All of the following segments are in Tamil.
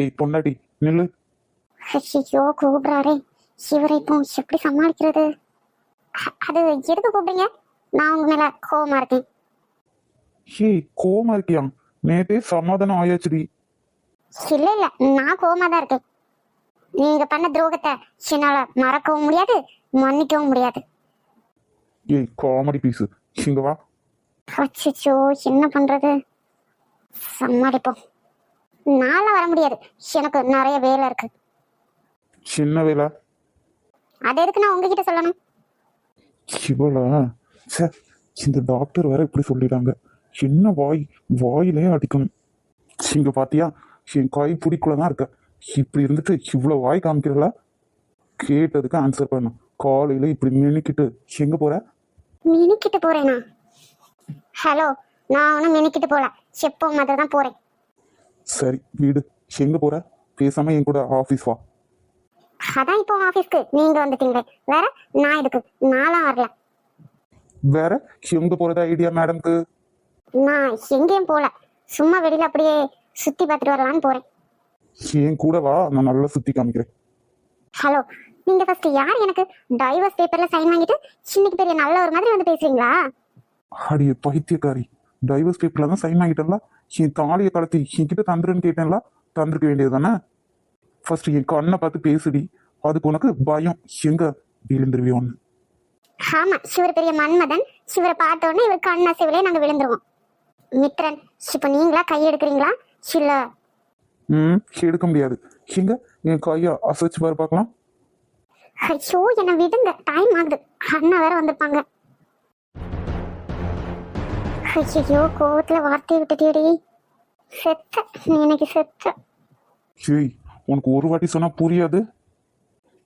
சரி பொண்டாட்டி நில்லு. ஐயோ கூப்பிடுறாரே. இவரை இப்போ எப்படி சமாளிக்கிறது? அது எதுக்கு கூப்பிடுங்க நான் உங்க மேல கோவமா இருக்கேன். ஹே கோவமா இருக்கியா? நேத்தே சமாதானம் ஆயாச்சுடி. இல்ல இல்ல நான் கோவமா தான் இருக்கேன். நீங்க பண்ண துரோகத்தை என்னால மறக்கவும் முடியாது மன்னிக்கவும் முடியாது. ஏய் காமெடி பீஸு இங்க வா. அச்சோ என்ன பண்றது? சமாளிப்போம். நாள வர முடியாது. எனக்கு நிறைய வேலை இருக்கு. சின்ன வேலை? அது எதுக்கு நான் உங்ககிட்ட சொல்லணும்? இவளா சே இந்த டாக்டர் வேற இப்படி சொல்லிட்டாங்க என்ன வாய் வாயிலே அடிக்கணும் இங்க பாத்தியா என் கை பிடிக்குள்ள தான் இருக்க. இப்படி இருந்துட்டு இவ்வளவு வாய் காமிக்கிறல? கேட்டதுக்கு ஆன்சர் பண்ணும் காலையில இப்படி மினிக்கிட்டு எங்க போற? மினிக்கிட்டு போறேனா? ஹலோ நான் ஒன்றும் மினிக்கிட்டு போல. எப்போ மாதிரி தான் போறேன். சரி வீடு. எங்க போற? பேசாம என் கூட ஆபீஸ் வா. அதான் இப்போ ஆபீஸ்க்கு நீங்க வந்துட்டீங்களே. வேற? நான் இதுக்கு நான்லாம் வரல. வேற? எங்க போறதா ஐடியா மேடம்க்கு நான் எங்கேயும் போல. சும்மா வெளியில அப்படியே சுத்தி பார்த்துட்டு வரலான்னு போறேன். என் கூட வா. நான் நல்லா சுத்தி காமிக்கிறேன். ஹலோ நீங்க ஃபர்ஸ்ட் யார் எனக்கு டைவர்ஸ் பேப்பர்ல சைன் வாங்கிட்டு இன்னைக்கு பெரிய நல்ல ஒரு மாதிரி வந்து பேசுறீங்களா? அடியே பைத்தியக்காரி. டைவர்ஸ் பேப்பர்ல தான் சைன் ஆகிட்டேன்ல என் தாலியை கலத்தி என்கிட்ட தந்துருன்னு கேட்டேன்ல தந்திருக்க வேண்டியது தானே ஃபர்ஸ்ட் என் கண்ணை பார்த்து பேசுடி. அதுக்கு உனக்கு பயம். எங்க? விழுந்துருவியோன்னு ஆமா சிவர் பெரிய மன்மதன். சிவரை பார்த்த உடனே இவர் கண்ண சிவலே நாங்க விழுந்துருவோம். மித்ரன் இப்ப நீங்களா கை எடுக்கிறீங்களா? இல்ல ம் எடுக்க முடியாது. எங்க? என் கையை அசைச்சு பாரு பார்க்கலாம். ஐயோ என்ன விடுங்க. டைம் ஆகுது. அண்ணா வேற வந்திருப்பாங்க. ஐயோ கோவத்துல வார்த்தையை விட்டுட்டேடி செத்த. நீ இன்னைக்கு செத்த. சேய் உனக்கு ஒரு வாட்டி சொன்னா புரியாது?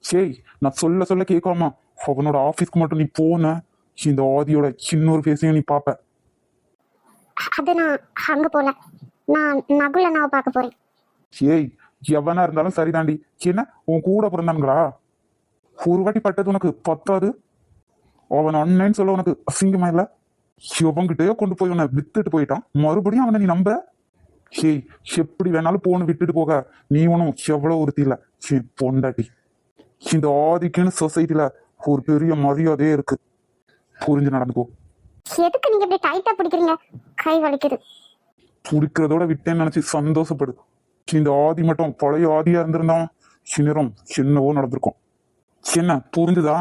சேய் நான் சொல்ல சொல்ல கேட்காமா அவனோட ஆபீஸ்க்கு மட்டும் நீ போன இந்த ஆதியோட இன்னொரு ஃபேஸையும் நீ பாப்ப அது நான் அங்க போல. நான் நகுல நான் பார்க்க போறேன். ஏய் எவனா இருந்தாலும் சரிதாண்டி. என்ன உன் கூட பிறந்தானுங்களா ஒரு வாட்டி பட்டது உனக்கு பத்தாது? அவன் அண்ணன்னு சொல்ல உனக்கு அசிங்கமா இல்ல? எவன்கிட்டயோ கொண்டு போய் உன்னை வித்துட்டு போயிட்டான். மறுபடியும் அவனை நீ நம்ப? ஏய் எப்படி வேணாலும் போன விட்டுட்டு போக. நீ ஒன்றும் எவ்வளவு ஒருத்தி இல்ல சே பொண்டாட்டி. இந்த ஆதிக்குன்னு சொசைட்டில ஒரு பெரிய மரியாதையே இருக்கு. புரிஞ்சு நடந்துக்கோ. எதுக்கு நீங்க இப்படி டைட்டா பிடிக்கிறீங்க? கை வலிக்குது. பிடிக்கிறதோட விட்டேன்னு நினைச்சு சந்தோஷப்படு. இந்த ஆதி மட்டும் பழைய ஆதியா இருந்திருந்தான். சின்னரும் சின்னவோ நடந்திருக்கும். என்ன புரிஞ்சுதா?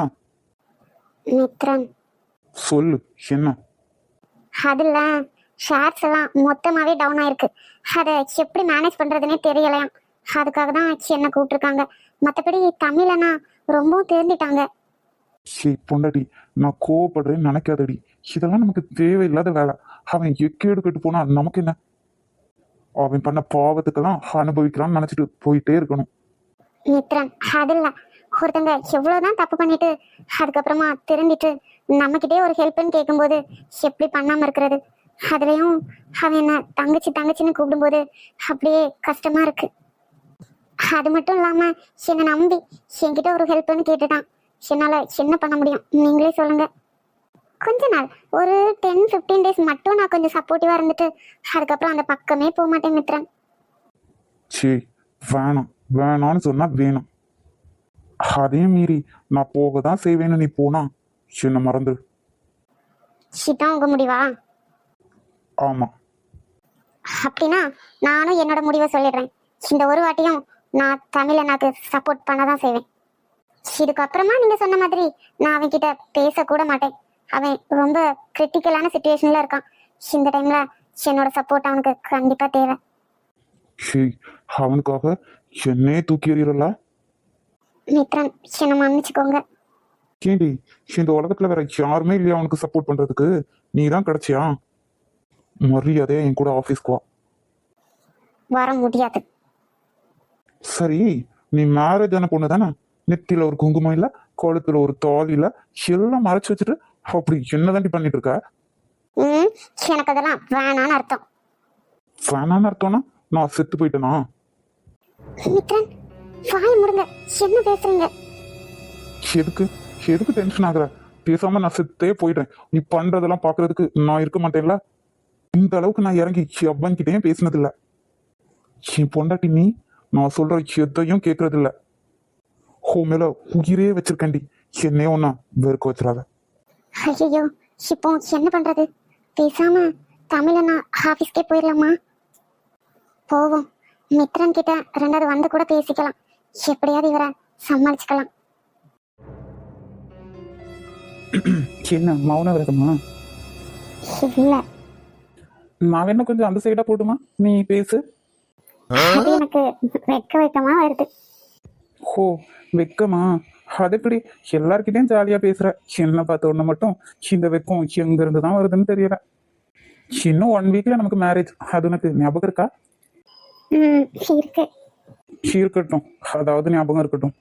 சொல்லு என்ன அதுல ஷேர்ஸ் எல்லாம் மொத்தமாவே டவுன் ஆயிருக்கு. அதை எப்படி மேனேஜ் பண்றதுனே தெரியலையாம். அதுக்காக தான் என்ன கூப்பிட்டுருக்காங்க. மற்றபடி தமிழனா ரொம்பவும் தேர்ந்துட்டாங்க. சே பொண்டாட்டி நான் கோவப்படுறேன்னு நினைக்காதடி. இதெல்லாம் நமக்கு தேவையில்லாத வேலை. அவன் எக்கேடு கெட்டு போனா நமக்கு என்ன? அவன் பண்ண பாவத்துக்கெல்லாம் அனுபவிக்கிறான்னு நினைச்சிட்டு போயிட்டே இருக்கணும். மித்ரன் அது இல்ல. ஒருத்தங்க எவ்வளவுதான் தப்பு பண்ணிட்டு அதுக்கப்புறமா திரும்பிட்டு நம்மக்கிட்டே ஒரு ஹெல்ப்னு கேட்கும்போது எப்படி பண்ணாம இருக்கிறது? அதுலயும் அவன் என்ன தங்கச்சி தங்கச்சின்னு கூப்பிடும்போது அப்படியே கஷ்டமா இருக்கு. அது மட்டும் இல்லாம என்னை நம்பி என்கிட்ட ஒரு ஹெல்ப்னு கேட்டுட்டான். என்னால என்ன பண்ண முடியும்? நீங்களே சொல்லுங்க. கொஞ்ச நாள் ஒரு டென் ஃபிஃப்டீன் டேஸ் மட்டும் நான் கொஞ்சம் சப்போர்ட்டிவா இருந்துட்டு அதுக்கப்புறம் அந்த பக்கமே போக மாட்டேன் மித்ரன். சே வேணாம் வேணாம்னு சொன்னா வேணும். அதே மீறி நான் போக தான் செய்வேன்னு நீ போனா என்ன மறந்துடு இதான் உங்க முடிவா? ஆமா. அப்படின்னா நானும் என்னோட முடிவை சொல்லிடுறேன். இந்த ஒரு வாட்டியும் நான் தமிழ் அண்ணாக்கு சப்போர்ட் பண்ண தான் செய்வேன். இதுக்கப்புறமா நீங்க சொன்ன மாதிரி நான் அவன் கிட்ட பேசக்கூட மாட்டேன். அவன் ரொம்ப கிரிட்டிக்கலான சுச்சுவேஷன்ல இருக்கான். இந்த டைம்ல என்னோட சப்போர்ட் அவனுக்கு கண்டிப்பா தேவை. ஹே அவனுக்காக என்னையே தூக்கி எறியறல மித்ரன் என்னை மன்னிச்சுக்கோங்க. ஏண்டி இந்த உலகத்துல வேற யாருமே இல்லையா அவனுக்கு சப்போர்ட் பண்றதுக்கு? நீ தான் கிடைச்சியா மரியாதையா என் கூட ஆபீஸ்க்கு வா. வர முடியாது. சரி நீ மேரேஜ் ஆன பொண்ணு தானே? நெத்தியில ஒரு குங்குமம் இல்ல கழுத்துல ஒரு தாலி இல்ல எல்லாம் மறைச்சு வச்சுட்டு அப்படி என்னதாண்டி பண்ணிட்டு இருக்க? ம் எனக்கு அதெல்லாம் வேணான்னு அர்த்தம். வேணான்னு அர்த்தம்னா நான் செத்து போயிட்டேனா? மித்ரன் வாய் முடுங்க. என்ன பேசுறீங்க? எதுக்கு? எதுக்கு டென்ஷன் ஆகுற? பேசாம நான் செத்தே போயிட்டேன். நீ பண்றதெல்லாம் பாக்குறதுக்கு நான் இருக்க மாட்டேன்ல? இந்த அளவுக்கு நான் இறங்கி எவன்கிட்டயும் பேசினது இல்ல என் பொண்டாட்டி நீ நான் சொல்ற எதையும் கேட்கறது இல்ல உன் மேல உயிரே வச்சிருக்கேன்டி. என்னையே ஒன்னா வெறுக்க வச்சிடாத. ஐயோ இப்போ என்ன பண்றது? பேசாம தமிழனா ஆபீஸ்க்கே போயிடலாமா போவோம். மித்ரன் கிட்ட ரெண்டாவது வந்து கூட பேசிக்கலாம். எப்படியாவது இவரை சமாளிச்சுக்கலாம். என்ன மௌன விரதமா? இல்ல. நான் வேணா கொஞ்சம் அந்த சைடா போட்டுமா? நீ பேசு. அது எனக்கு வெக்க வெக்கமா வருது. ஓ வெக்கமா? அது எப்படி? எல்லார்கிட்டயும் ஜாலியா பேசுற. என்ன பார்த்த உடனே மட்டும் இந்த வெக்கம் எங்க இருந்து தான் வருதுன்னு தெரியல. இன்னும் ஒன் வீக்ல நமக்கு மேரேஜ் அது உனக்கு ஞாபகம் இருக்கா? இருக்கட்டும். அதாவது ஞாபகம் இருக்கட்டும்.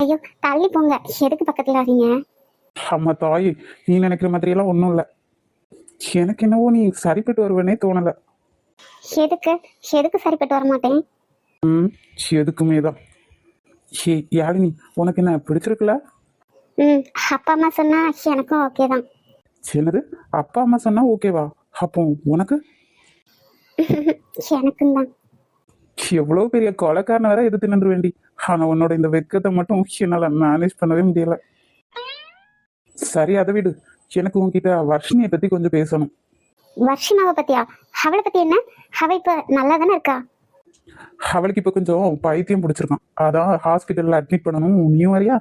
ஐயோ தள்ளி போங்க. எதுக்கு பக்கத்துல வரீங்க அம்மா தாய் நீ நினைக்கிற மாதிரி எல்லாம் ஒண்ணும் இல்ல. எனக்கு என்னவோ நீ சரிப்பட்டு வருவனே தோணல. எதுக்கு? எதுக்கு சரிப்பட்டு வர மாட்டேன்? ம் எதுக்குமே தான். ஏ யாழினி உனக்கு என்ன பிடிச்சிருக்குல்ல ம் அப்பா அம்மா சொன்னா எனக்கும் ஓகே தான். என்னது? அப்பா அம்மா சொன்னா ஓகேவா? அப்போ உனக்கு? எனக்கும் தான். எவ்வளவு பெரிய கொலைக்காரன வேற எதிர்த்து நின்று வேண்டி ஆனா உன்னோட இந்த வெக்கத்தை மட்டும் என்னால மேனேஜ் பண்ணவே முடியல. சரி அதை விடு. எனக்கு உன்கிட்ட வர்ஷினியை பத்தி கொஞ்சம் பேசணும். வர்ஷினாவை பத்தியா? அவளை பத்தி என்ன? அவ இப்ப நல்லா தானே இருக்கா? அவளுக்கு இப்ப கொஞ்சம் பைத்தியம் பிடிச்சிருக்கான். அதான் ஹாஸ்பிட்டல்ல அட்மிட் பண்ணணும். நீயும் வரியா?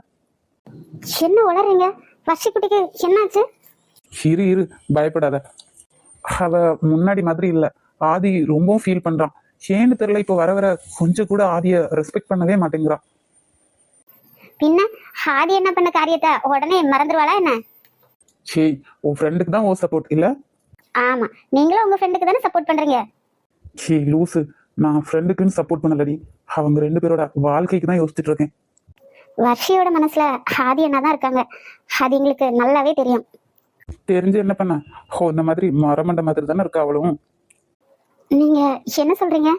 என்ன உளறீங்க? வர்ஷி குட்டிக்கு என்னாச்சு? இரு இரு. பயப்படாத. அவ முன்னாடி மாதிரி இல்ல. ஆதி ரொம்பவும் ஃபீல் பண்றான். ஏன்னு தெரியல இப்ப வர வர கொஞ்சம் கூட ஆதிய ரெஸ்பெக்ட் பண்ணவே மாட்டேங்கிறான். பின்ன ஆதி என்ன பண்ண காரியத்தை? உடனே மறந்துடுவாளா என்ன? சே உன் ஃப்ரெண்டுக்கு தான் ஓ சப்போர்ட் இல்ல? ஆமா. நீங்களும் உங்க ஃப்ரெண்டுக்கு தானே சப்போர்ட் பண்றீங்க? சே லூசு. நான் ஃப்ரெண்டுக்குன்னு சப்போர்ட் பண்ணலடி. அவங்க ரெண்டு பேரோட வாழ்க்கைக்கு தான் யோசிச்சுட்டு இருக்கேன். வர்ஷியோட மனசுல ஆதி என்ன தான் இருக்காங்க. அது எங்களுக்கு நல்லாவே தெரியும். தெரிஞ்சு என்ன பண்ண? ஓ இந்த மாதிரி மரமண்ட மாதிரி தானே இருக்கா அவளும். நீங்க என்ன சொல்றீங்க?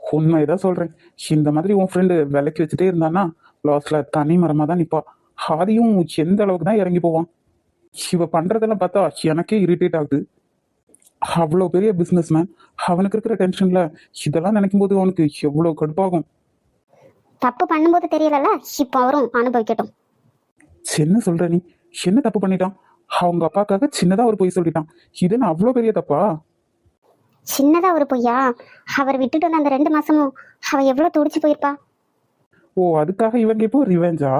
உண்மைதான் சொல்றேன். இந்த மாதிரி உன் ஃப்ரெண்டு விலைக்கு வச்சுட்டே இருந்தான்னா லாஸ்ட்ல தனி மரமா தான் நிப்பா. ஆதியும் எந்த அளவுக்கு தான் இறங்கி போவான்? இவ பண்றதெல்லாம் பார்த்தா எனக்கே இரிட்டேட் ஆகுது. அவ்வளோ பெரிய பிசினஸ் மேன் அவனுக்கு இருக்கிற டென்ஷன்ல இதெல்லாம் நினைக்கும் போது அவனுக்கு எவ்வளோ கடுப்பாகும். தப்பு பண்ணும்போது தெரியலல்ல இப்போ அவரும் அனுபவிக்கட்டும். என்ன சொல்ற நீ. என்ன தப்பு பண்ணிட்டான்? அவங்க அப்பாக்காக சின்னதா ஒரு பொய் சொல்லிட்டான். இது என்ன அவ்வளோ பெரிய தப்பா? சின்னதா ஒரு பொய்யா? அவர் விட்டுட்டு வந்த அந்த ரெண்டு மாசமும் அவ எவ்வளவு துடிச்சு போயிருப்பா? ஓ அதுக்காக இவங்க இப்போ ரிவெஞ்சா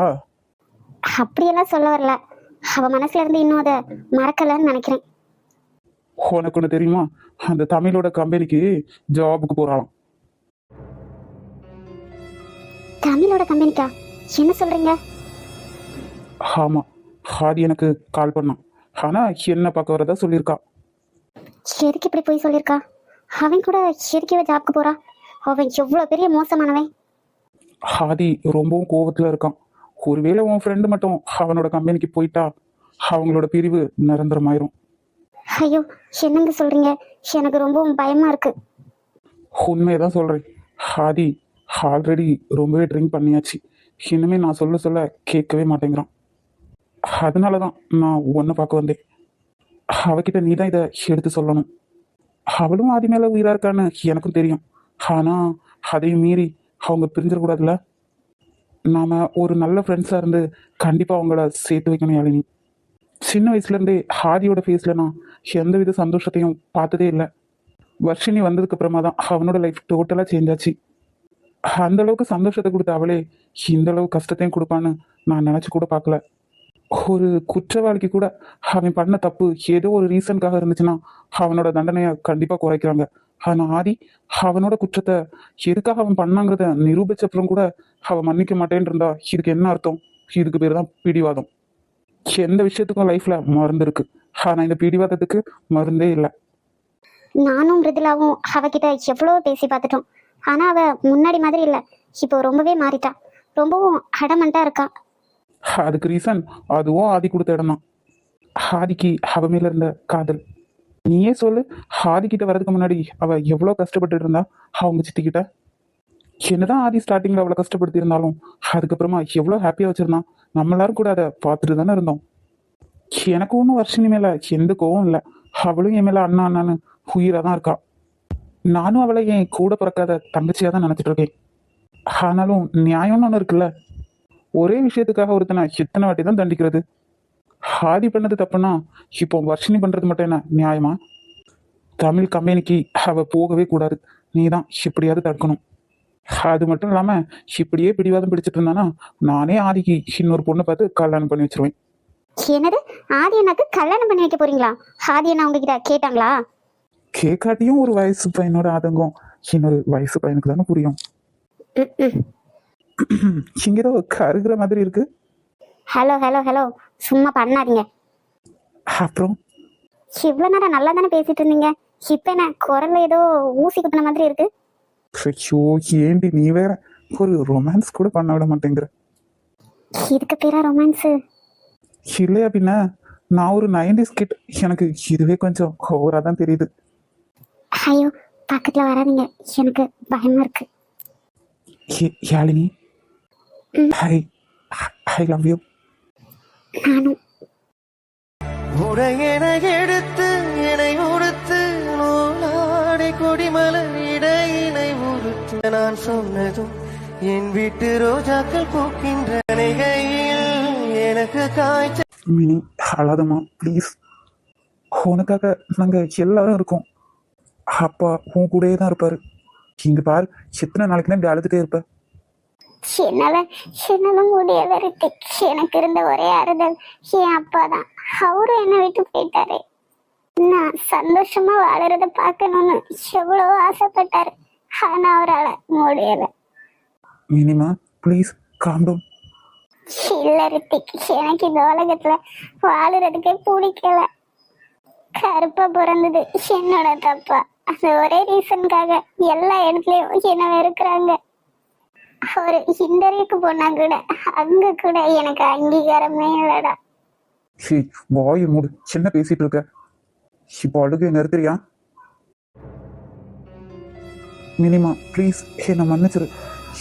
அப்படியெல்லாம் சொல்ல வரல. அவ மனசுல இருந்து இன்னும் அதை மறக்கலன்னு நினைக்கிறேன். உனக்கு ஒன்று தெரியுமா? அந்த தமிழோட கம்பெனிக்கு ஜாபுக்கு போறாளாம். தமிழோட கம்பெனிக்கா? என்ன சொல்றீங்க? ஆமா ஆதி எனக்கு கால் பண்ணான். ஆனா என்ன பார்க்க வரதா சொல்லியிருக்கா. எதுக்கு இப்படி போய் சொல்லியிருக்கா? அவன் கூட எதுக்கு ஜாப்க்கு போறா? அவன் எவ்வளவு பெரிய மோசமானவன். ஆதி ரொம்பவும் கோவத்துல இருக்கான். ஒருவேளை உன் ஃப்ரெண்டு மட்டும் அவனோட கம்பெனிக்கு போயிட்டா அவங்களோட பிரிவு நிரந்தரமாயிரும். ஐயோ என்னங்க சொல்றீங்க? எனக்கு ரொம்பவும் பயமா இருக்கு. உண்மையதான் சொல்றேன். ஆதி ஆல்ரெடி ரொம்பவே ட்ரிங்க் பண்ணியாச்சு. இனிமே நான் சொல்ல சொல்ல கேட்கவே மாட்டேங்கிறான். அதனால தான் நான் ஒன்று பார்க்க வந்தேன். அவகிட்ட நீ தான் இதை எடுத்து சொல்லணும். அவளும் ஆதி மேலே உயிரா இருக்கான்னு எனக்கும் தெரியும். ஆனா அதையும் மீறி அவங்க பிரிஞ்சிடக்கூடாதுல்ல? நாம ஒரு நல்ல ஃப்ரெண்ட்ஸாக இருந்து கண்டிப்பாக அவங்கள சேர்த்து வைக்கணும் யாழினி. சின்ன வயசுல இருந்தே ஹாதியோட ஃபேஸ்ல நான் எந்த வித சந்தோஷத்தையும் பார்த்ததே இல்லை. வர்ஷினி வந்ததுக்கு அப்புறமா தான் அவனோட லைஃப் டோட்டலாக சேஞ்ச் ஆச்சு. அந்த அளவுக்கு சந்தோஷத்தை கொடுத்த அவளே இந்த அளவு கஷ்டத்தையும் கொடுப்பான்னு நான் நினச்சி கூட பார்க்கல. ஒரு குற்றவாளிக்கு கூட அவன் பண்ண தப்பு ஏதோ ஒரு ரீசனுக்காக இருந்துச்சுன்னா அவனோட தண்டனையை கண்டிப்பாக குறைக்கிறாங்க. ஆனால் ஆதி அவனோட குற்றத்தை எதுக்காக அவன் பண்ணாங்கிறத நிரூபிச்ச அப்புறம் கூட அவன் மன்னிக்க மாட்டேன்னு இருந்தா இதுக்கு என்ன அர்த்தம்? இதுக்கு பேர் தான் பிடிவாதம். எந்த விஷயத்துக்கும் லைஃப்ல மருந்து இருக்கு. ஆனா இந்த பிடிவாதத்துக்கு மருந்தே இல்லை. நானும் மிருதுலாவும் அவகிட்ட எவ்வளவோ பேசி பார்த்துட்டோம். ஆனா அவ முன்னாடி மாதிரி இல்ல. இப்போ ரொம்பவே மாறிட்டா. ரொம்பவும் அடமண்டா இருக்கா. அதுக்கு ரீசன் அதுவும் ஆதி கொடுத்த இடம் தான் ஆதிக்கு அவ மேல இருந்த காதல். நீயே சொல்லு. ஆதி கிட்ட வர்றதுக்கு முன்னாடி அவ எவ்வளவு கஷ்டப்பட்டு இருந்தா? அவங்க சித்திக்கிட்ட. என்னதான் ஆதி ஸ்டார்டிங்ல அவ்வளவு கஷ்டப்படுத்தி இருந்தாலும் அதுக்கப்புறமா எவ்வளவு ஹாப்பியா வச்சிருந்தான் நம்ம எல்லாரும் கூட அதை பார்த்துட்டு தானே இருந்தோம். எனக்கு ஒன்றும் வருஷனி மேல எந்த கோவம் இல்லை. அவளும் என் மேல அண்ணா அண்ணான்னு உயிரா தான் இருக்கா. நானும் அவளை என் கூட பிறக்காத தங்கச்சியா தான் நினைச்சிட்டு இருக்கேன் ஆனாலும் நியாயம்னு ஒன்று இருக்குல்ல? ஒரே விஷயத்துக்காக ஒருத்தனை எத்தனை வாட்டி தான் தண்டிக்கிறது? ஆதி பண்ணது தப்புனா இப்போ வர்ஷினி பண்றது மட்டும் என்ன? நியாயமா? தமிழ் கம்பெனிக்கு அவ போகவே கூடாது. நீ தான் இப்படியாவது தடுக்கணும். அது மட்டும் இல்லாம இப்படியே பிடிவாதம் பிடிச்சிட்டு இருந்தானா நானே ஆதிக்கு இன்னொரு பொண்ணை பார்த்து கல்யாணம் பண்ணி வச்சிருவேன். என்னது? ஆதி அண்ணாக்கு கல்யாணம் பண்ணி வைக்க போறீங்களா? ஆதி அண்ணா உங்ககிட்ட கேட்டாங்களா? கேக்காட்டியும் ஒரு வயசு பையனோட ஆதங்கம் இன்னொரு வயசு பையனுக்கு தானே புரியும். இங்க ஏதோ கருகிற மாதிரி இருக்கு. Hello hello hello. சும்மா பண்ணாதீங்க. அப்புறம்? இவ்வளோ நேரம் நல்லா தானே பேசிட்டு இருந்தீங்க? இப்போ என்ன குரல்ல ஏதோ ஊசி குத்துன மாதிரி இருக்கு? ஐயோ ஏண்டி நீ வேற? ஒரு ரொமான்ஸ் கூட பண்ண விட மாட்டேங்கிற. இதுக்கு பேரா ரொமான்ஸ் இல்லையா பின்ன? நான் ஒரு நைன்டிஸ் கிட் எனக்கு இதுவே கொஞ்சம் ஓவரா தான் தெரியுது. ஐயோ பக்கத்துல வராதீங்க. எனக்கு பயமா இருக்கு. Yazhini? Hi I love you நானும் உடையென எடுத்து என்னை உடுத்து நூலாடை கொடிமலர் இடையினை உடுத்து. நான் சொன்னதும் என் வீட்டு ரோஜாக்கள் பூக்கின்ற நிகையில் எனக்கு காய்ச்சல் மினி அழாதம்மா ப்ளீஸ் உனக்காக நாங்கள் எல்லாரும் இருக்கோம். அப்பா உன் கூடயே தான் இருப்பாரு. இங்க பாரு எத்தனை நாளைக்கு தான் இப்படி அழுதுட்டே இருப்ப என்னால என்னால முடியல ரித்திக் எனக்கு இருந்த ஒரே ஆறுதல் என் அப்பா தான். அவரும் என்னை விட்டு போயிட்டாரு. நான் சந்தோஷமா வாழறத பார்க்கணும்னு எவ்வளவோ ஆசைப்பட்டாரு. ஆனா அவரால முடியல. மினிமா ப்ளீஸ் காம் டவுன் இல்ல ரித்திக் எனக்கு இந்த உலகத்துல வாழுறதுக்கே பிடிக்கல. கருப்பா பிறந்தது என்னோட தப்பா. அந்த ஒரே ரீசனுக்காக எல்லா இடத்துலயும் என்ன வெறுக்கிறாங்க. ஒரு இன்டர்வியூக்கு போனா கூட அங்க கூட எனக்கு அங்கீகாரமே இல்லடா. ஹே வாய் மூடு. என்ன பேசிட்டு இருக்க. இப்போ அழுகு நிறுத்துறியா? மினிமா ப்ளீஸ் என்னை மன்னிச்சிரு.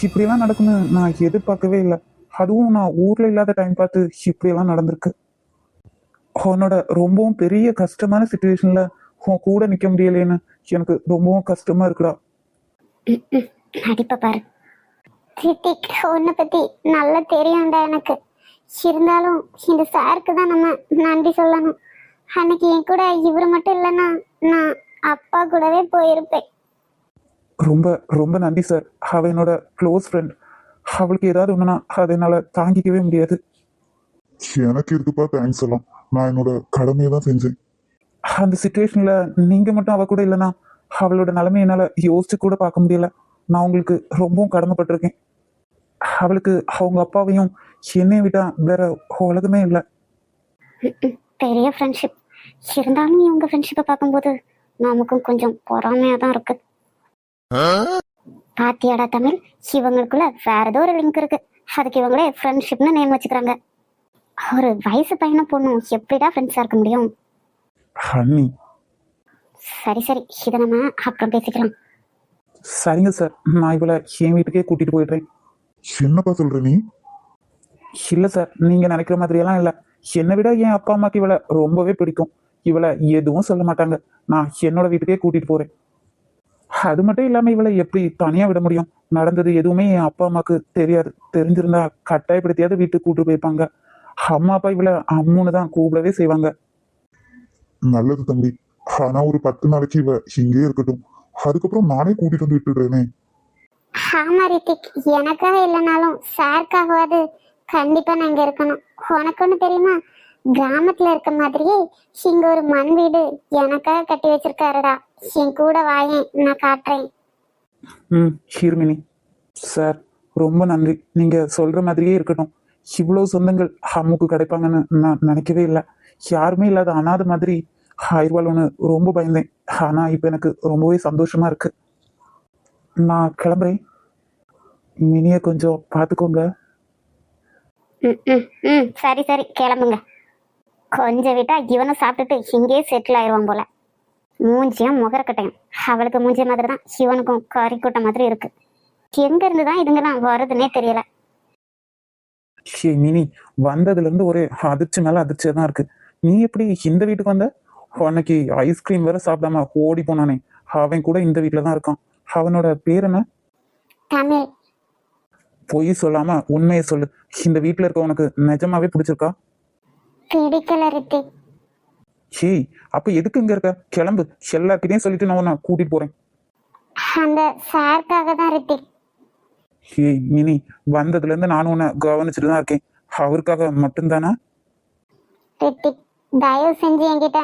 இப்படியெல்லாம் நடக்கும்னு நான் எதிர்பார்க்கவே இல்லை. அதுவும் நான் ஊர்ல இல்லாத டைம் பார்த்து இப்படியெல்லாம் நடந்திருக்கு. உன்னோட ரொம்பவும் பெரிய கஷ்டமான சுச்சுவேஷன்ல உன் கூட நிக்க முடியலைன்னு எனக்கு ரொம்பவும் கஷ்டமா இருக்குடா. நடிப்ப பாரு. ரித்திக் உன்னை பத்தி நல்லா தெரியும்டா எனக்கு. இருந்தாலும் இந்த சாருக்கு தான் நம்ம நன்றி சொல்லணும். அன்னைக்கு என் கூட இவர் மட்டும் இல்லைன்னா நான் அப்பா கூடவே போயிருப்பேன். ரொம்ப ரொம்ப நன்றி சார் அவ என்னோட க்ளோஸ் ஃப்ரெண்ட் அவளுக்கு ஏதாவது ஒண்ணுனா அதை என்னால தாங்கிக்கவே முடியாது. எனக்கு இருக்குப்பா தேங்க்ஸ் எல்லாம் நான் என்னோட கடமையை தான் செஞ்சேன். அந்த சுச்சுவேஷன்ல நீங்க மட்டும் அவ கூட இல்லைன்னா அவளோட நிலைமை என்னால யோசிச்சு கூட பார்க்க முடியல. நான் உங்களுக்கு ரொம்பவும் கடமைப்பட்டிருக்கேன். அவளுக்கு அவங்க அப்பாவையும் என்னைய விட்டா வேற உலகமே இல்லை. பெரிய ஃப்ரெண்ட்ஷிப் இருந்தாலும் இவங்க ஃப்ரெண்ட்ஷிப்பை பார்க்கும்போது நமக்கும் கொஞ்சம் பொறாமையா தான் இருக்கு. பாத்தியாடா தமிழ்? இவங்களுக்குள்ள வேற ஏதோ ஒரு லிங்க் இருக்கு. அதுக்கு இவங்களே ஃப்ரெண்ட்ஷிப்னு நேம் வச்சுக்கிறாங்க. ஒரு வயசு பையனும் பொண்ணும் எப்படிடா ஃப்ரெண்ட்ஸா இருக்க முடியும்? சரி சரி. இதை நம்ம அப்புறம் பேசிக்கலாம். சரிங்க சார். நான் இவளை என் வீட்டுக்கே கூட்டிட்டு போயிடுறேன். என்னப்பா சொல்ற நீ? இல்ல சார் நீங்க நினைக்கிற மாதிரியெல்லாம் இல்ல. என்னை விட என் அப்பா அம்மாக்கு இவளை ரொம்பவே பிடிக்கும். இவளை எதுவும் சொல்ல மாட்டாங்க. நான் என்னோட வீட்டுக்கே கூட்டிட்டு போறேன். அது மட்டும் இல்லாம இவளை எப்படி தனியா விட முடியும்? நடந்தது எதுவுமே என் அப்பா அம்மாக்கு தெரியாது. தெரிஞ்சிருந்தா கட்டாயப்படுத்தியாவது வீட்டுக்கு கூட்டு போயிருப்பாங்க அம்மா அப்பா இவளை அம்முன்னு தான் கூப்பிடவே செய்வாங்க. நல்லது தம்பி. ஆனா ஒரு பத்து நாளைக்கு இவ இங்கே இருக்கட்டும். அதுக்கப்புறம் நானே கூட்டிட்டு வந்து விட்டுடுறேனே. ஆமா ரித்திக் எனக்காக இல்லைனாலும் சாருக்காகவாது கண்டிப்பா நான் இங்க இருக்கணும். உனக்கு ஒண்ணு தெரியுமா? கிராமத்துல இருக்க மாதிரியே இங்க ஒரு மண் வீடு எனக்காக கட்டி வச்சிருக்காருடா. என் கூட வாயேன் நான் காட்டுறேன். ம் ஹீர்மினி சார் ரொம்ப நன்றி. நீங்க சொல்ற மாதிரியே இருக்கட்டும். இவ்வளவு சொந்தங்கள் அம்முக்கு கிடைப்பாங்கன்னு நான் நினைக்கவே இல்லை. யாருமே இல்லாத அனாதை மாதிரி ஆயிரவாள்னு ரொம்ப பயந்தேன். ஆனா இப்ப எனக்கு ரொம்பவே சந்தோஷமா இருக்கு. நான் கிளம்புறேன். மினிய கொஞ்சம் பார்த்துக்கோங்க ம், சரி சரி. கிளம்புங்க. கொஞ்சம் விட்டா இவனும் சாப்பிட்டுட்டு இங்கேயே செட்டில் ஆயிடுவான் போல. மூஞ்சியும் முகரக்கட்டையும் அவளுக்கு மூஞ்சிய மாதிரி தான். சிவனுக்கும் கறி கூட்ட மாதிரி இருக்கு. எங்க இருந்து தான் இதுங்கெல்லாம் வருதுன்னே தெரியல. மினி வந்ததுல இருந்து ஒரே அதிர்ச்சி மேல அதிர்ச்சியா தான் இருக்கு. நீ எப்படி இந்த வீட்டுக்கு வந்த? அன்னைக்கு ஐஸ்கிரீம் வேற சாப்பிடாம ஓடி போனானே. அவன் கூட இந்த வீட்டில் தான் இருக்கான். அவனோட பேர் என்ன? தமிழ். பொய் சொல்லாம உண்மையை சொல்லு. இந்த வீட்டில் இருக்க உனக்கு நிஜமாவே பிடிச்சிருக்கா? பிடிக்கல ரித்திக். அப்ப எதுக்கு இங்க இருக்க? கிளம்பு. எல்லார்கிட்டயும் சொல்லிட்டு நான் உன்னை கூட்டிட்டு போறேன். அந்த சார்க்காக தான் ரித்திக். ஹேய் மினி வந்ததுல இருந்து நானும் உன்னை கவனிச்சுட்டு தான் இருக்கேன். அவருக்காக மட்டும்தானா? ரித்திக். தயவு செஞ்சு என்கிட்ட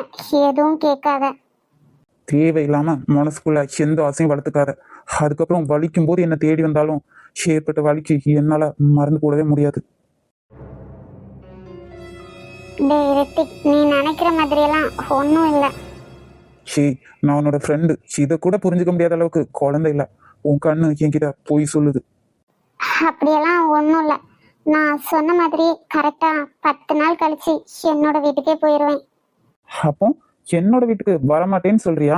எதுவும் கேட்காத. தேவையில்லாம மனசுக்குள்ள எந்த ஆசையும் வளர்த்துக்காத. அதுக்கப்புறம் வலிக்கும் போது என்ன தேடி வந்தாலும் ஏற்பட்ட வலிக்கு என்னால மறந்து போடவே முடியாது. டேய் ரித்திக் நீ நினைக்கிற மாதிரியெல்லாம் ஒன்றும் இல்லை. ஹே நான் உன்னோட ஃப்ரெண்டு இதை கூட புரிஞ்சுக்க முடியாத அளவுக்கு குழந்தை இல்ல. உன் கண்ணு என்கிட்ட பொய் சொல்லுது. அப்படியெல்லாம் ஒன்றும் இல்லை. நான் சொன்ன மாதிரி கரெக்டாக பத்து நாள் கழிச்சு என்னோட வீட்டுக்கே போயிடுவேன் அப்போ என்னோட வீட்டுக்கு வரமாட்டேன்னு சொல்றியா?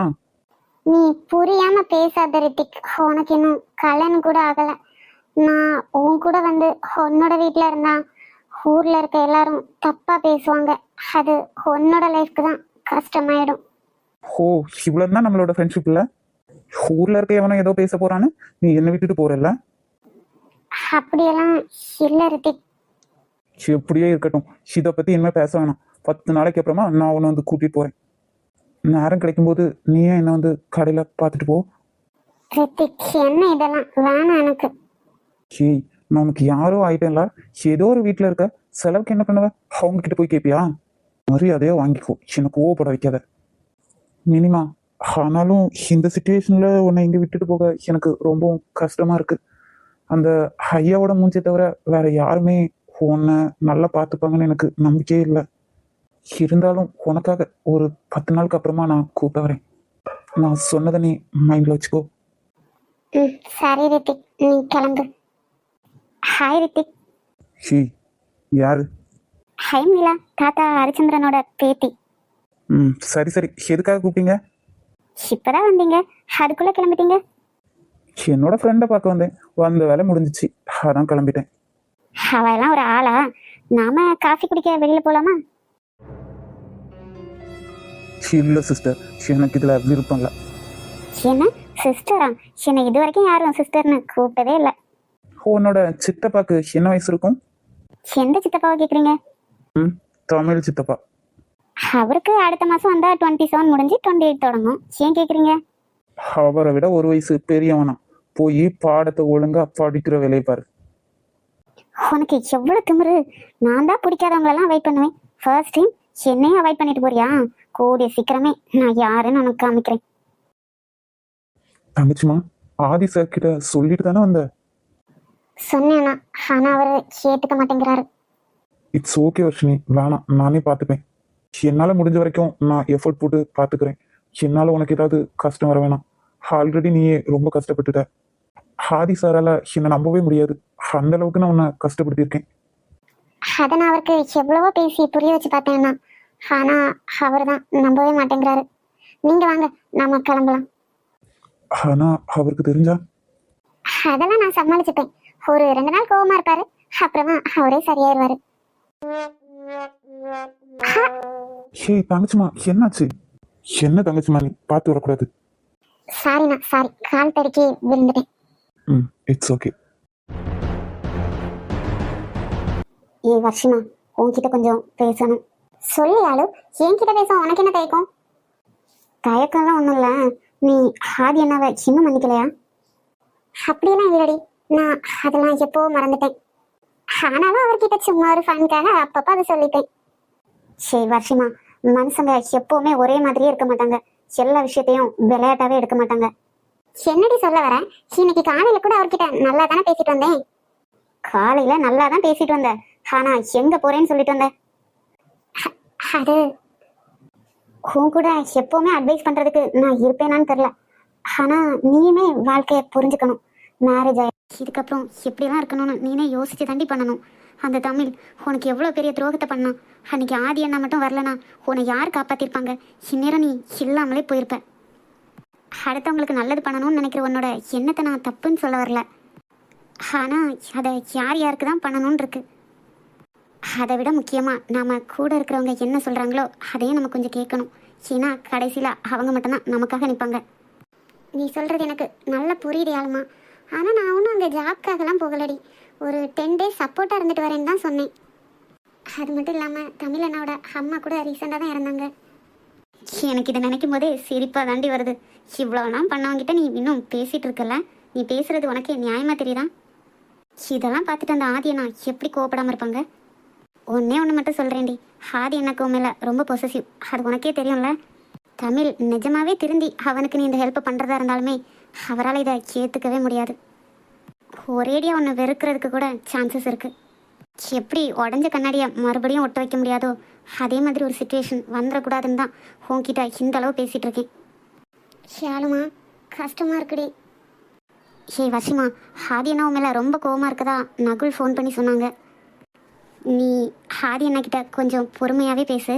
நீ புரியாம பேசாத ரித்திக் உனக்கு இன்னும் கல்யாணம் கூட ஆகல. நான் உன் கூட வந்து உன்னோட வீட்ல இருந்தா ஊர்ல இருக்க எல்லாரும் தப்பா பேசுவாங்க. அது உன்னோட லைஃப்க்கு தான் கஷ்டமாயிடும். ஓ இவ்வளவு தான் நம்மளோட ஃப்ரெண்ட்ஷிப் இல்ல ஊர்ல இருக்க எவனோ ஏதோ பேச போறான்னு நீ என்ன விட்டுட்டு போறல்ல? அப்படியெல்லாம் இல்ல ரித்திக். எப்படியே இருக்கட்டும். இதை பத்தி இனிமே பேச வேணாம். பத்து நாளைக்கு அப்புறமா நான் உன்னை வந்து கூட்டிட்டு போறேன். நேரம் கிடைக்கும்போது நீயே என்ன வந்து கடையில பார்த்துட்டு போ. ரித்திக் என்ன இதெல்லாம்? வேணாம் எனக்கு. ஏய் நான் உனக்கு யாரோ ஆயிட்டேன்ல. ஏதோ ஒரு வீட்ல இருக்க செலவுக்கு என்ன பண்ணுவ? அவங்க கிட்ட போய் கேட்பியா மரியாதையா வாங்கிக்கோ. என்ன கோவப்பட வைக்காத. மினிமா ஆனாலும் இந்த சுச்சுவேஷன்ல உன்னை இங்க விட்டுட்டு போக எனக்கு ரொம்ப கஷ்டமா இருக்கு. அந்த ஐயாவோட மூஞ்சை தவிர வேற யாருமே உன்னை நல்லா பார்த்துப்பாங்கன்னு எனக்கு நம்பிக்கையே இல்லை. இருந்தாலும் உனக்காக ஒரு பத்து நாளுக்கு அப்புறமா நான் கூப்பிட வரேன். நான் சொன்னதை நீ மைண்ட்ல வச்சுக்கோ. சரி ரித்திக் நீ கிளம்பு. ஹாய் ரித்திக். ஷீ யாரு? ஹை மீலா தாத்தா ஹரிச்சந்திரனோட பேத்தி. ம் சரி சரி. எதுக்காக கூப்பிட்டீங்க? இப்பதான் வந்தீங்க. அதுக்குள்ள கிளம்பிட்டீங்க. என்னோட ஃப்ரெண்டை பார்க்க வந்தேன். வந்த வேலை முடிஞ்சிச்சு. அதான் கிளம்பிட்டேன். அவ எல்லாம் ஒரு ஆளா? நாம காஃபி குடிக்க வெளியில போலாமா? இல்லை சிஸ்டர் எனக்கு இதில் விருப்பம் இல்லை. என்ன? சிஸ்டரா என்ன இது வரைக்கும் யாரும் சிஸ்டர்னு கூப்பிட்டதே இல்லை. உன்னோட சித்தப்பாக்கு என்ன வயசு இருக்கும்? எந்த சித்தப்பாவை கேக்குறீங்க? ம் தமிழ் சித்தப்பா. அவருக்கு அடுத்த மாசம் வந்தா டுவெண்ட்டி செவன் முடிஞ்சு டுவெண்ட்டி எயிட் தொடங்கும். ஏன் கேக்குறீங்க? அவரை விட ஒரு வயசு பெரியவனா. போய் பாடத்தை ஒழுங்கா படிக்கிற வேலையை பாரு. உனக்கு எவ்வளவு திமிரு? நான் தான் பிடிக்காதவங்களெல்லாம் அவாய்ட் பண்ணுவேன். ஃபர்ஸ்ட் டைம் என்னையும் அவாய்ட் பண்ணிட்டு போறியா? கூடிய சீக்கிரமே நான் யாருன்னு உனக்கு காமிக்கிறேன். தங்கச்சிமா ஆதி சார் கிட்ட சொல்லிட்டு தானே வந்த? சொன்னேனா ஆனா அவரு ஏத்துக்க மாட்டேங்கிறாரு. இட்ஸ் ஓகே வர்ஷினி வேணாம் நானே பார்த்துப்பேன். என்னால் முடிஞ்ச வரைக்கும் நான் எஃபோர்ட் போட்டு பார்த்துக்கிறேன். என்னால் உனக்கு ஏதாவது கஷ்டம் வர வேணாம். ஆல்ரெடி நீயே ரொம்ப கஷ்டப்பட்டுட்ட. ஆதி சாரால என்னை நம்பவே முடியாது. அந்த அளவுக்கு நான் உன்னை கஷ்டப்படுத்தியிருக்கேன். அதை நான் அவருக்கு எவ்வளவோ பேசி புரிய வச்சு பார்த்தேன்னா ஆனா அவர் தான் நம்பவே மாட்டேங்கிறாரு. நீங்க வாங்க நாம கிளம்பலாம். ஆனா அவருக்கு தெரிஞ்சா? அதெல்லாம் நான் சமாளிச்சுப்பேன். ஒரு ரெண்டு நாள் கோவமா இருப்பாரு. அப்புறமா அவரே சரியாயிருவாரு. ஹே தங்கச்சிமா என்னாச்சு? என்ன தங்கச்சிமா நீ பார்த்து வரக்கூடாது. சாரிண்ணா சாரி கால் தடுக்கி விழுந்துட்டேன். இட்ஸ் ஓகே ஏ வர்ஷிமா உன்கிட்ட கொஞ்சம் பேசணும். சொல்லு ஆளு என்கிட்ட பேச உனக்கு என்ன தயக்கம்? தயக்கம்லாம் ஒன்றும் இல்லை. நீ ஆதி அண்ணாவை இன்னும் மன்னிக்கலையா? அப்படியெல்லாம் இல்லடி. நான் அதெல்லாம் எப்போ மறந்துட்டேன். ஆனாலும் அவர்கிட்ட சும்மா ஒரு ஃபனுக்காக அப்பப்போ அதை சொல்லிட்டேன். சரி வர்ஷிமா மனுஷங்க எப்பவுமே ஒரே மாதிரியே இருக்க மாட்டாங்க. எல்லா விஷயத்தையும் விளையாட்டாவே எடுக்க மாட்டாங்க. என்னடி சொல்ல வரேன் இன்னைக்கு காலையில கூட அவர்கிட்ட நல்லா தானே பேசிட்டு வந்தேன். காலையில நல்லா தான் பேசிட்டு வந்த. ஆனா எங்க போறேன்னு சொல்லிட்டு வந்த. அது உன் கூட எப்பவுமே அட்வைஸ் பண்றதுக்கு நான் இருப்பேனான்னு தெரியல. ஆனா நீயுமே வாழ்க்கைய புரிஞ்சுக்கணும். மேரேஜ் ஆயி இதுக்கப்புறம் எப்படிலாம் இருக்கணும்னு நீனே யோசிச்சு தாண்டி பண்ணணும். அந்த தமிழ் உனக்கு எவ்வளோ பெரிய துரோகத்தை பண்ணான். அன்னைக்கு ஆதி அண்ணா மட்டும் வரலனா உன்னை யார் காப்பாத்திருப்பாங்க? இந்நேரம் நீ இல்லாமலே போயிருப்ப. அடுத்தவங்களுக்கு நல்லது பண்ணணும்னு நினைக்கிற உன்னோட எண்ணத்தை நான் தப்புன்னு சொல்ல வரல. ஆனால் அதை யார் யாருக்கு தான் பண்ணணும்னு இருக்கு? அதை விட முக்கியமாக நாம் கூட இருக்கிறவங்க என்ன சொல்கிறாங்களோ அதையும் நம்ம கொஞ்சம் கேட்கணும். ஏன்னா கடைசியில் அவங்க மட்டும்தான் நமக்காக நிற்பாங்க நீ சொல்கிறது எனக்கு நல்லா புரியுது ஆளுமா ஆனால் நான் ஒன்றும் அங்கே ஜாப்காகலாம் போகலடி. ஒரு டென் டேஸ் சப்போர்ட்டாக இருந்துட்டு வரேன்னு தான் சொன்னேன். அது மட்டும் இல்லாமல் தமிழ் அண்ணாவோட அம்மா கூட ரீசெண்டாக தான் இறந்தாங்க. எனக்கு இதை நினைக்கும் போதே சிரிப்பாக தாண்டி வருது. இவ்வளோலாம் பண்ணவங்கிட்ட நீ இன்னும் பேசிகிட்டு இருக்கல நீ பேசுறது உனக்கு நியாயமாக தெரியுதா? இதெல்லாம் பார்த்துட்டு அந்த ஆதியை நான் எப்படி கோவப்படாமல் இருப்பாங்க? ஒன்றே ஒன்று மட்டும் சொல்கிறேன்டி ஆதி எனக்கு உன் ரொம்ப பொசசிவ் அது உனக்கே தெரியும்ல? தமிழ் நிஜமாவே திருந்தி அவனுக்கு நீ இந்த ஹெல்ப் பண்ணுறதா இருந்தாலுமே அவரால் இதை ஏற்றுக்கவே முடியாது. ஒரேடியாக ஒன்று வெறுக்கிறதுக்கு கூட சான்சஸ் இருக்குது எப்படி உடஞ்ச கண்ணாடியை மறுபடியும் ஒட்ட வைக்க முடியாதோ அதே மாதிரி ஒரு சுச்சுவேஷன் வந்துடக்கூடாதுன்னு தான் உன்கிட்ட இந்த அளவு பேசிகிட்டு இருக்கேன். ஷியாலுமா கஷ்டமாக இருக்குடி. ஹே வசிமா ஹாதி அண்ணா உன் மேலே ரொம்ப கோவமாக இருக்கதா நகுல் ஃபோன் பண்ணி சொன்னாங்க. நீ ஹாதி அண்ணா கிட்ட கொஞ்சம் பொறுமையாகவே பேசு.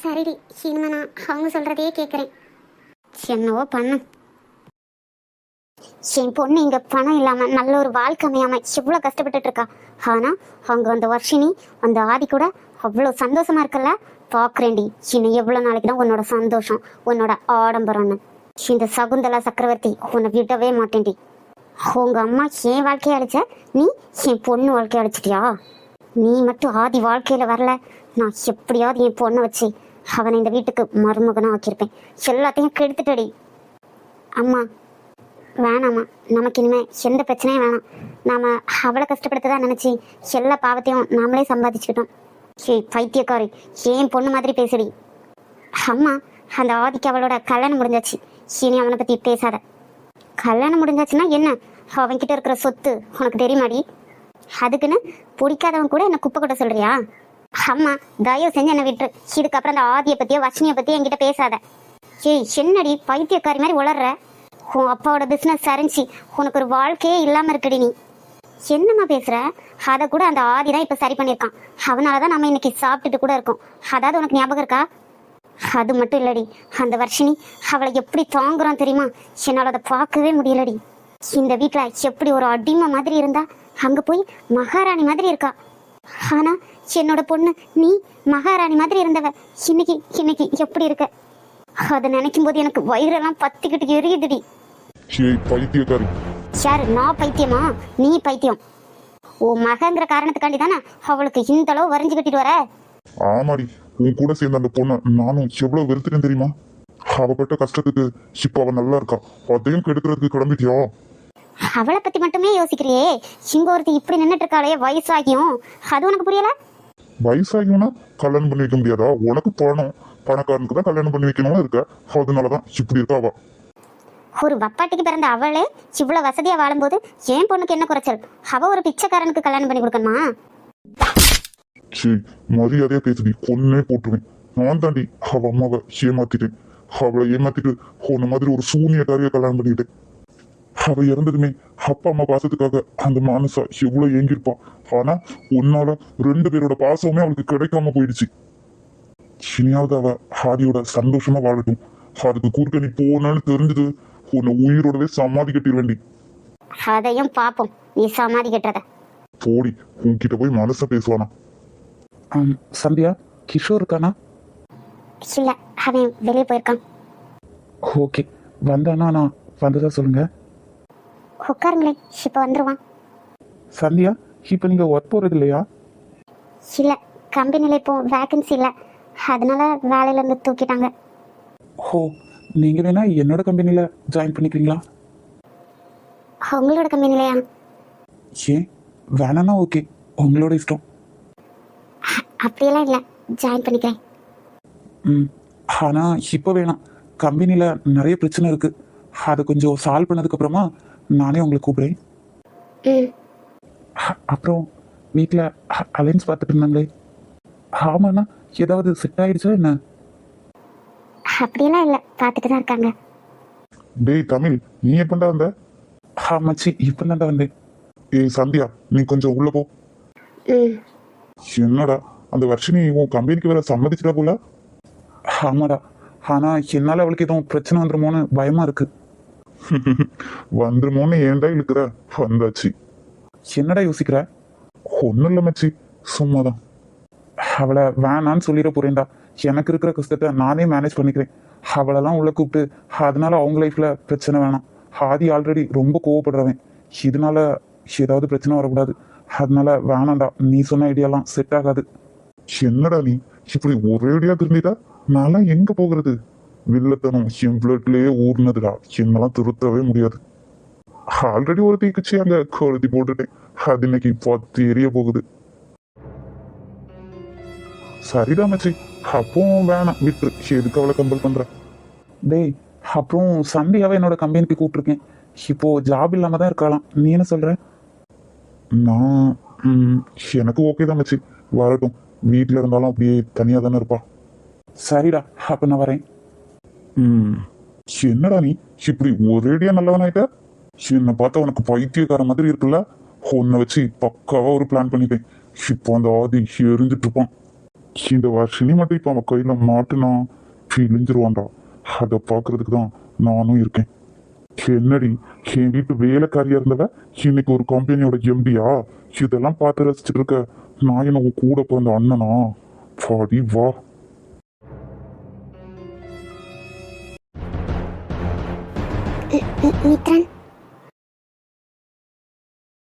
சரிடி இனிமே நான் அவங்க சொல்கிறதையே கேட்குறேன் என்னவோ பண்ணு. என் பொண்ணு இங்க பணம் இல்லாம நல்ல ஒரு வாழ்க்கை அமையாம எவ்வளவு கஷ்டப்பட்டுட்டு இருக்கா. ஆனா அவங்க அந்த வர்ஷினி அந்த ஆதி கூட அவ்வளவு சந்தோஷமா இருக்கல பாக்குறேன்டி. இன்னும் எவ்வளவு நாளைக்கு தான் உன்னோட சந்தோஷம் உன்னோட ஆடம்பரம்னு. இந்த சகுந்தலா சக்கரவர்த்தி உன்னை விடவே மாட்டேன்டி. உங்க அம்மா என் வாழ்க்கைய அழிச்ச நீ என் பொண்ணு வாழ்க்கைய அழிச்சிட்டியா? நீ மட்டும் ஆதி வாழ்க்கையில வரல. நான் எப்படியாவது என் பொண்ணை வச்சு அவனை இந்த வீட்டுக்கு மருமகனா ஆக்கியிருப்பேன். எல்லாத்தையும் கெடுத்துட்டடி. அம்மா வேணாமா. நமக்கு இனிமே எந்த பிரச்சனையும் வேணாம். நாம அவளை கஷ்டப்படுத்ததா நினைச்சு எல்லா பாவத்தையும் நாமளே சம்பாதிச்சுக்கிட்டோம். ஏய் பைத்தியக்காரி. ஏன் பொண்ணு மாதிரி பேசுடி? அம்மா அந்த ஆதிக்கு அவளோட கல்யாணம் முடிஞ்சாச்சு. இனி அவனை பத்தி பேசாத. கல்யாணம் முடிஞ்சாச்சுன்னா என்ன? அவன்கிட்ட இருக்கிற சொத்து உனக்கு தெரியுமாடி? அதுக்குன்னு பிடிக்காதவன் கூட என்ன குப்பை கொட்ட சொல்றியா? அம்மா தயவு செஞ்சு என்ன விட்டுரு. இதுக்கப்புறம் அந்த ஆதியை பத்தியோ வசனியை பத்தியோ என்கிட்ட பேசாத. ஏய் என்னடி பைத்தியக்காரி மாதிரி உளர்ற? உன் அப்பாவோட பிஸ்னஸ் சரிஞ்சு உனக்கு ஒரு வாழ்க்கையே இல்லாம இருக்கடி நீ. என்னம்மா பேசுற? அதை கூட அந்த ஆதி தான் இப்போ சரி பண்ணியிருக்கான். அவனால தான் நம்ம இன்னைக்கு சாப்பிட்டுட்டு கூட இருக்கோம். அதாவது உனக்கு ஞாபகம் இருக்கா? அது மட்டும் இல்லடி. அந்த வர்ஷினி அவளை எப்படி தாங்குறான் தெரியுமா? என்னால் அதை பார்க்கவே முடியலடி. இந்த வீட்டில் எப்படி ஒரு அடிமை மாதிரி இருந்தா அங்கே போய் மகாராணி மாதிரி இருக்கா? ஆனால் என்னோட பொண்ணு நீ மகாராணி மாதிரி இருந்தவ இன்னைக்கு இன்னைக்கு எப்படி இருக்க? அதை நினைக்கும் போது எனக்கு வயிறெல்லாம் பத்திக்கிட்டு எரியுதுடி. ஏய் பைத்தியக்காரி. யாரு நான் பைத்தியமா? நீ பைத்தியம். ஓ மகங்கிற காரணத்துக்காண்டி தானே அவளுக்கு இந்த அளவு வரைஞ்சு கட்டிட்டு வர? ஆமாடி உன் கூட சேர்ந்த அந்த பொண்ணை நானும் எவ்வளவு வெறுத்துட்டேன் தெரியுமா? அவ பட்ட கஷ்டத்துக்கு இப்ப அவ நல்லா இருக்கா? அதையும் கெடுக்கிறதுக்கு கிளம்பிட்டியா? அவளை பத்தி மட்டுமே யோசிக்கிறியே. இங்க ஒருத்தி இப்படி நின்னுட்டு இருக்காளே வயசாகியும். அது உனக்கு புரியல? வயசாகினா கல்யாணம் பண்ணி வைக்க முடியாதா? உனக்கு பணம். பணக்காரனுக்கு தான் கல்யாணம் பண்ணி வைக்கணும்னு இருக்க? அதனாலதான் இப்படி இருக்கா அவ. ஒரு வப்பாட்டிக்கு பிறந்த அவளே இவ்வளவு வசதியா வாழும்போது ஏன் பொண்ணுக்கு என்ன குறைச்சல்? அவ ஒரு பிச்சைக்காரனுக்கு கல்யாணம் பண்ணி கொடுக்கணுமா? சரி மரியாதையா பேசுடி. கொன்னே போட்டுருவேன். நான் தாண்டி அவ அம்மாவை ஏமாத்திட்டேன். அவளை ஏமாத்திட்டு உன்ன மாதிரி ஒரு சூனியக்காரியை கல்யாணம் பண்ணிக்கிட்டேன். அவ இறந்ததுமே அப்பா அம்மா பாசத்துக்காக அந்த மானசா எவ்வளவு ஏங்கியிருப்பான் ஆனா உன்னால ரெண்டு பேரோட பாசமுமே அவளுக்கு கிடைக்காம போயிடுச்சு. இனியாவது அவ ஹாதியோட சந்தோஷமா வாழட்டும். அதுக்கு குறுக்க நீ போனான்னு தெரிஞ்சது. உன்னை உயிரோடவே சமாதி கட்டிடுவேண்டி அதையும் பாப்போம். நீ சமாதி கட்டுறத. போடி. உன்கிட்ட போய் மனச பேசுவானா? சந்தியா கிஷோர் இருக்கானா? இல்ல அவன் வெளியே போயிருக்கான். ஓகே. வந்தானா? நான் வந்ததா சொல்லுங்க. உட்காருங்களேன் இப்ப வந்துருவான். சந்தியா இப்போ நீங்க ஒர்க் போறது இல்லையா? இல்ல கம்பெனில இப்போ வேகன்சி இல்ல. அதனால வேலையில இருந்து தூக்கிட்டாங்க. ஓ நீங்க வேணா என்னோட கம்பெனில ஜாயின் பண்ணிக்கிறீங்களா? உங்களோட கம்பெனிலையா? ஏன்? வேணானா ஓகே உங்களோட இஷ்டம். அப்படியெல்லாம் இல்ல. ஜாயின் பண்ணிக்கிறேன். ம் ஆனால் இப்போ வேணாம். கம்பெனியில் நிறைய பிரச்சனை இருக்கு. அதை கொஞ்சம் சால்வ் பண்ணதுக்கப்புறமா நானே உங்களை கூப்பிடுறேன். அப்புறம் வீட்டில் அலைன்ஸ் பார்த்துட்டு இருந்தாங்களே. ஆமாண்ணா. ஏதாவது செட் ஆயிடுச்சா என்ன? அப்படியெல்லாம் இல்ல. பார்த்துட்டு தான் இருக்காங்க. டேய் தமிழ் நீ எப்பண்டா வந்த? ஆமாச்சி இப்போ தான் வந்தேன். ஏய் சந்தியா நீ கொஞ்சம் உள்ள போ. ம். என்னடா அந்த வர்ஷினி உன் கம்பெனிக்கு வேற சம்மதிச்சிட்டா போல? ஆமாடா. ஆனால் என்னால் அவளுக்கு எதுவும் பிரச்சனை வந்துருமோன்னு பயமாக இருக்கு. வந்துருமோன்னு ஏன்டா இழுக்கிற? வந்தாச்சு. என்னடா யோசிக்கிற? ஒன்றும் இல்லை மச்சி. சும்மாதான். அவளை வேணான்னு சொல்லிட போறேன்டா. எனக்கு இருக்கிற கஷ்டத்தை நானே மேனேஜ் பண்ணிக்கிறேன். அவளெல்லாம் உள்ள கூப்பிட்டு அதனால அவங்க லைஃப்ல பிரச்சனை வேணாம். ஆதி ஆல்ரெடி ரொம்ப கோவப்படுறவன். இதனால ஏதாவது பிரச்சனை வரக்கூடாது. அதனால வேணாம்டா. நீ சொன்ன ஐடியாலாம் செட் ஆகாது. என்னடா நீ? இப்படி ஒரேடியா திரும்பிட்டா நான்லாம் எங்க போகிறது? வில்லத்தனம் என் பிளட்லயே ஊர்னதுடா. என்னெல்லாம் திருத்தவே முடியாது. ஆல்ரெடி ஒரு தீக்குச்சி அங்க கொளுத்தி போட்டுட்டேன். அது இன்னைக்கு பத்து எரிய போகுது. சரிடா மச்சி அப்பவும் வேணாம். விட்டுரு. எதுக்கு அவளை கம்பல் பண்ற. டேய் அப்புறம் சந்தியாவை என்னோட கம்பெனிக்கு கூப்பிட்டுருக்கேன். இப்போ ஜாப் இல்லாம தான் இருக்கலாம் நீ என்ன சொல்ற? நான் ம், எனக்கு ஓகே தான் மச்சி. வரட்டும். வீட்டில் இருந்தாலும் அப்படியே தனியாக தானே இருப்பா. சரிடா. அப்போ நான் வரேன். ம். என்னடா நீ? இப்படி ஒரேடியா நல்லவனாயிட்ட என்னை பார்த்தா உனக்கு பைத்தியக்கார மாதிரி இருக்குல்ல? உன்னை வச்சு பக்காவா ஒரு பிளான் பண்ணிட்டேன். இப்போ அந்த ஆதி எரிஞ்சிட்டு இருப்பான். இந்த வருஷனி மட்டும் இப்போ அவன் கையில் மாட்டுனா கிழிஞ்சிருவான்டா. அதை பார்க்கறதுக்கு தான் நானும் இருக்கேன். என்னடி என் வீட்டு வேலைக்காரியா இருந்தவ? இன்னைக்கு ஒரு கம்பெனியோட எம்டியா இதெல்லாம் பார்த்து ரசிச்சுட்டு இருக்க. நான் என்ன உன் கூட பிறந்த அண்ணனா? பாடி வா. மித்ரன்.